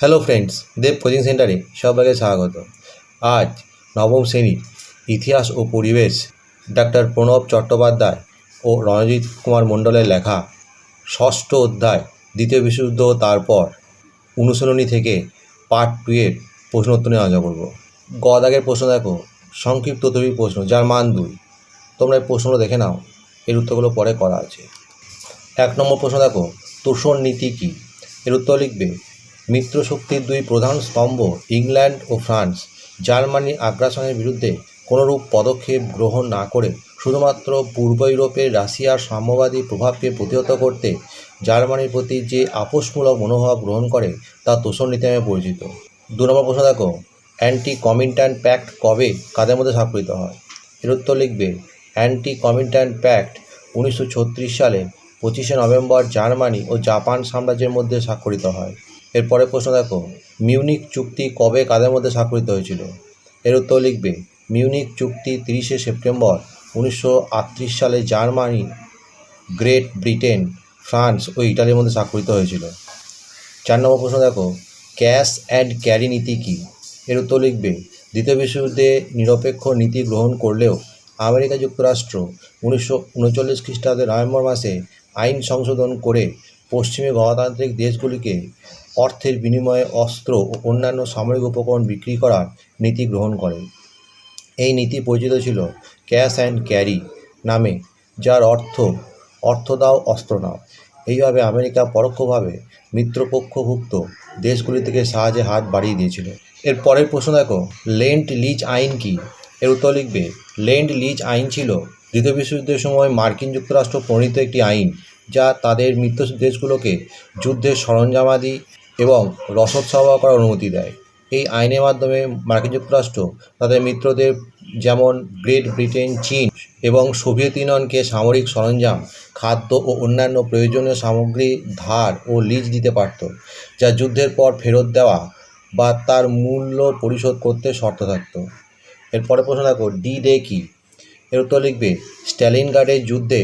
Hello friends দেব coaching সেন্টারে সবাইকে স্বাগত। আজ নবম শ্রেণির ইতিহাস ও পরিবেশ ডাক্তার প্রণব চট্টোপাধ্যায় ও রণজিৎ কুমার মণ্ডলের লেখা ষষ্ঠ অধ্যায়, দ্বিতীয় বিশুদ্ধ তারপর অনুশীলনী থেকে পার্ট টু এর প্রশ্ন উত্তর নিয়ে আলোচনা করব গদাগের প্রশ্ন দেখো, সংক্ষিপ্ত তৈরি প্রশ্ন, যার মান দুই। তোমরা এই প্রশ্নগুলো দেখে নাও, এর উত্তরগুলো পরে করা আছে। এক নম্বর প্রশ্ন দেখো, তোষণ নীতি কী? এর উত্তর লিখবে মিত্র শক্তির দুই প্রধান স্তম্ভ ইংল্যান্ড ও ফ্রান্স। জার্মানির আগ্রাসনের বিরুদ্ধে কোনোরূপ পদক্ষেপ গ্রহণ না করে শুধুমাত্র পূর্ব ইউরোপের রাশিয়ার সাম্যবাদী প্রভাবকে প্রতিহত করতে জার্মানির প্রতি যে আপোষমূলক মনোভাব গ্রহণ করে তা তোষণ নীতি নামে পরিচিত। দু নম্বর প্রশ্ন দেখো অ্যান্টি কমিন্টান প্যাক্ট কবে কাদের মধ্যে স্বাক্ষরিত হয়? এর উত্তর লিখবে অ্যান্টি কমিন্টান প্যাক্ট উনিশশো ছত্রিশ সালে পঁচিশে নভেম্বর জার্মানি ও জাপান সাম্রাজ্যের মধ্যে স্বাক্ষরিত হয়। এরপরে প্রশ্ন দেখো মিউনিক চুক্তি কবে কাদের মধ্যে স্বাক্ষরিত হয়েছিল? এর উত্তর লিখবে মিউনিক চুক্তি তিরিশে সেপ্টেম্বর উনিশশো আটত্রিশ সালে জার্মানি, গ্রেট ব্রিটেন, ফ্রান্স ও ইটালির মধ্যে স্বাক্ষরিত হয়েছিল। চার নম্বর প্রশ্ন দেখো, ক্যাশ অ্যান্ড ক্যারি নীতি কী? এর উত্তর লিখবে, দ্বিতীয় বিশ্বযুদ্ধে নিরপেক্ষ নীতি গ্রহণ করলেও আমেরিকা যুক্তরাষ্ট্র উনিশশো উনচল্লিশ খ্রিস্টাব্দের নভেম্বর মাসে আইন সংশোধন করে পশ্চিমে গণতান্ত্রিক দেশগুলিকে অর্থের বিনিময়ে অস্ত্র ও অন্যান্য সামরিক উপকরণ বিক্রি করার নীতি গ্রহণ করে এই নীতি পরিচিত ছিল ক্যাশ অ্যান্ড ক্যারি নামে, যার অর্থ অর্থ দাও, অস্ত্র নাও। এইভাবে আমেরিকা পরোক্ষভাবে মিত্রপক্ষভুক্ত দেশগুলি থেকে সাহায্যে হাত বাড়িয়ে দিয়েছিল। এর পরের প্রশ্ন দেখো, লেন্ট লিজ আইন কি? এর উত্তর লিখবে, লেন্ট লিজ আইন ছিল দ্বিতীয় বিশ্বযুদ্ধের সময় মার্কিন যুক্তরাষ্ট্র প্রণীত একটি আইন, যা তাদের মিত্র দেশগুলোকে যুদ্ধের সরঞ্জামাদি এবং রসদ সরবরাহ করার অনুমতি দেয়। এই আইনের মাধ্যমে মার্কিন যুক্তরাষ্ট্র তাদের মিত্রদের যেমন গ্রেট ব্রিটেন, চীন এবং সোভিয়েত ইউনিয়নকে সামরিক সরঞ্জাম, খাদ্য ও অন্যান্য প্রয়োজনীয় সামগ্রী, ধার ও লিজ দিতে পারত, যা যুদ্ধের পর ফেরত দেওয়া বা তার মূল্য পরিশোধ করতে শর্ত থাকত। এরপরে প্রশ্ন দেখো ডি ডে কী? এর উত্তর লিখবে, স্ট্যালিনগার্ডের যুদ্ধে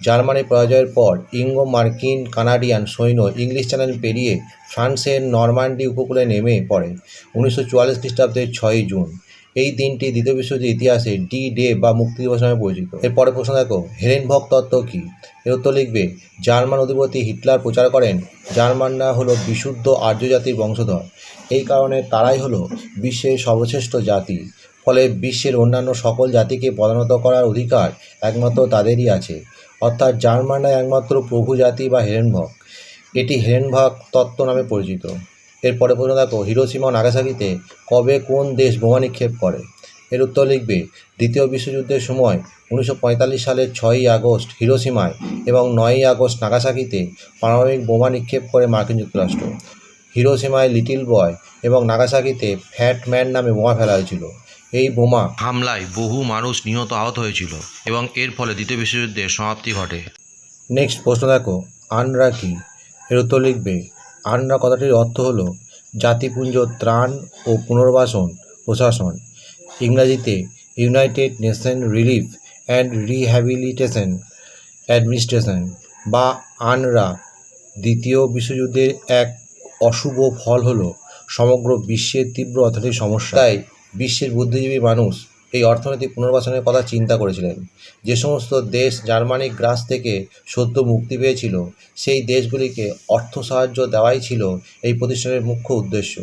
জার্মানি পরাজয়ের পর ইঙ্গো মার্কিন কানাডিয়ান সৈন্য ইংলিশ চ্যানেল পেরিয়ে ফ্রান্সের নরমান্ডি উপকূলে নেমে পড়ে উনিশশো চুয়াল্লিশ খ্রিস্টাব্দের ছয়ই জুন। এই দিনটি দ্বিতীয় বিশ্বযুদ্ধের ইতিহাসে ডি ডে বা মুক্তি দিবস নামে পরিচিত। এরপরে প্রশ্ন দেখো হেরেনভক তত্ত্ব কী? এর উত্তর লিখবে, জার্মান অধিপতি হিটলার প্রচার করেন, জার্মানরা হলো বিশুদ্ধ আর্য জাতির বংশধর। এই কারণে তারাই হলো বিশ্বের সর্বশ্রেষ্ঠ জাতি। ফলে বিশ্বের অন্যান্য সকল জাতিকে পদানত করার অধিকার একমাত্র তাদেরই আছে। অর্থাৎ জার্মানরা একমাত্র প্রভু জাতি বা হেরেনভক। এটি হেরেনভাগ তত্ত্ব নামে পরিচিত। এরপরে প্রশ্ন দেখো হিরোসীমা নাগাসাকিতে কবে কোন দেশ বোমা নিক্ষেপ করে? এর উত্তর লিখবে, দ্বিতীয় বিশ্বযুদ্ধের সময় উনিশশো পঁয়তাল্লিশ সালের ছয়ই আগস্ট হিরোসীমায় এবং নয়ই আগস্ট নাগাসাকিতে পারমাণবিক বোমা নিক্ষেপ করে মার্কিন যুক্তরাষ্ট্র। হিরোসীমায় লিটিল বয় এবং নাগাসাকিতে ফ্যাট ম্যান নামে বোমা ফেলা হয়েছিল। এই বোমা। হামলায় বহু মানুষ নিহত আহত হয়েছিল এবং এর ফলে দ্বিতীয় বিশ্বযুদ্ধের সমাপ্তি ঘটে। নেক্সট প্রশ্ন দেখো আনরা কি? এর উত্তর লিখবে আনরা কথাটির অর্থ হলো জাতিপুঞ্জ ত্রাণ ও পুনর্বাসন প্রশাসন। ইংরাজিতে United Nation relief and rehabilitation administration বা আনরা দ্বিতীয় বিশ্বযুদ্ধের এক অশুভ ফল হলো সমগ্র বিশ্বের তীব্র অর্থনৈতিক সমস্যা। তাই বিশ্বের বুদ্ধিজীবী মানুষ এই অর্থনৈতিক পুনর্বাসনের কথা চিন্তা করেছিলেন। যে সমস্ত দেশ জার্মানিক গ্রাস থেকে সদ্য মুক্তি পেয়েছিল, সেই দেশগুলিকে অর্থ সাহায্য দেওয়াই ছিল এই প্রতিষ্ঠানের মুখ্য উদ্দেশ্য।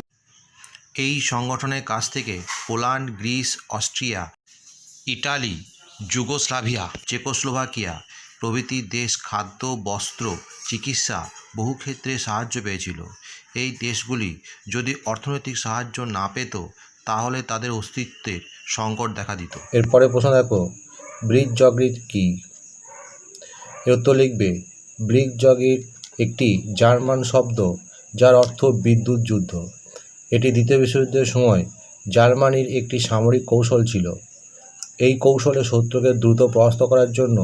এই সংগঠনের কাছ থেকে Poland, Greece, Austria, Italy, Yugoslavia, Czechoslovakia প্রভৃতি দেশ খাদ্য, বস্ত্র, চিকিৎসা বহু ক্ষেত্রে সাহায্য পেয়েছিল। এই দেশগুলি যদি অর্থনৈতিক সাহায্য না পেত তাহলে তাদের অস্তিত্বের সংকট দেখা দিত। এরপরে প্রশ্ন দেখো, ব্রিজ জগরিট কি? এর উত্তর লিখবে, ব্রিজ জগিট একটি জার্মান শব্দ যার অর্থ বিদ্যুৎ যুদ্ধ। এটি দ্বিতীয় বিশ্বযুদ্ধের সময় জার্মানির একটি সামরিক কৌশল ছিল। এই কৌশলে শত্রুকে দ্রুত পরাস্ত করার জন্য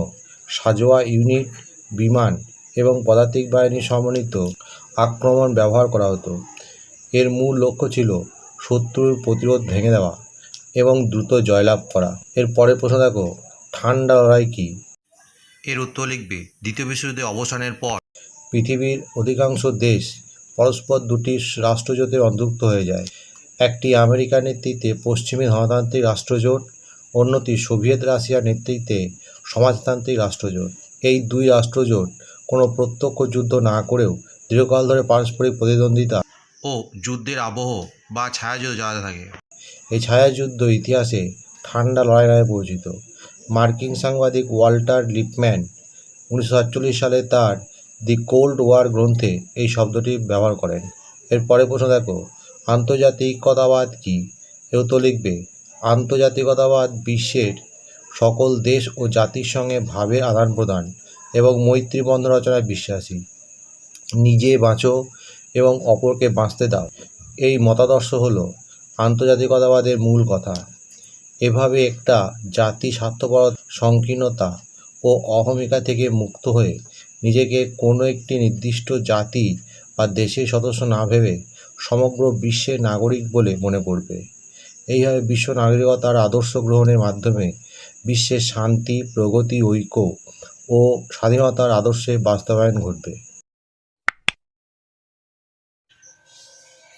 সাজোয়া ইউনিট, বিমান এবং পদাতিক বাহিনী সমন্বিত আক্রমণ ব্যবহার করা হতো। এর মূল লক্ষ্য ছিল শত্রুর প্রতিরোধ ভেঙে দেওয়া এবং দ্রুত জয়লাভ করা। এর পরের প্রশ্ন দেখো ঠান্ডা লড়াই কী? এর উত্তর লিখবে দ্বিতীয় বিশ্বযুদ্ধের অবসানের পর। পৃথিবীর অধিকাংশ দেশ পরস্পর দুটি রাষ্ট্রজোটের অন্তর্ভুক্ত হয়ে যায়। একটি আমেরিকার নেতৃত্বে পশ্চিমী ধনতান্ত্রিক রাষ্ট্রজোট অন্যটি সোভিয়েত রাশিয়ার নেতৃত্বে সমাজতান্ত্রিক রাষ্ট্রজোট। এই দুই রাষ্ট্রজোট কোনো প্রত্যক্ষ যুদ্ধ না করেও দীর্ঘকাল ধরে পারস্পরিক প্রতিদ্বন্দ্বিতা ও যুদ্ধের আবহ বা ছায়াযুদ্ধ জ্বালাতে থাকে। এই ছায়াযুদ্ধ ইতিহাসে ঠান্ডা লড়াই নামে পরিচিত। মার্কিন সাংবাদিক ওয়াল্টার লিপম্যান উনিশশো সাতচল্লিশ সালে তার দি কোল্ড ওয়ার গ্রন্থে এই শব্দটি ব্যবহার করেন। এরপরে প্রশ্ন দেখো, আন্তর্জাতিকতাবাদ কী? এও তো লিখবে, আন্তর্জাতিকতাবাদ বিশ্বের সকল দেশ ও জাতির সঙ্গে ভাবের আদান প্রদান এবং মৈত্রী বন্ধন রচনায় বিশ্বাসী। নিজে বাঁচো এবং অপরকে বাঁচতে দাও। এই মতাদর্শ হলো আন্তর্জাতিকতাবাদের মূল কথা। এভাবে একটা জাতি স্বার্থপর, সংকীর্ণতা ও অহমিকা থেকে মুক্ত হয়ে নিজেকে কোনো একটি নির্দিষ্ট জাতি বা দেশের সদস্য না ভেবে সমগ্র বিশ্বের নাগরিক বলে মনে করবে। এইভাবে বিশ্ব নাগরিকতার আদর্শ গ্রহণের মাধ্যমে বিশ্বের শান্তি, প্রগতি, ঐক্য ও স্বাধীনতার আদর্শে বাস্তবায়ন ঘটবে।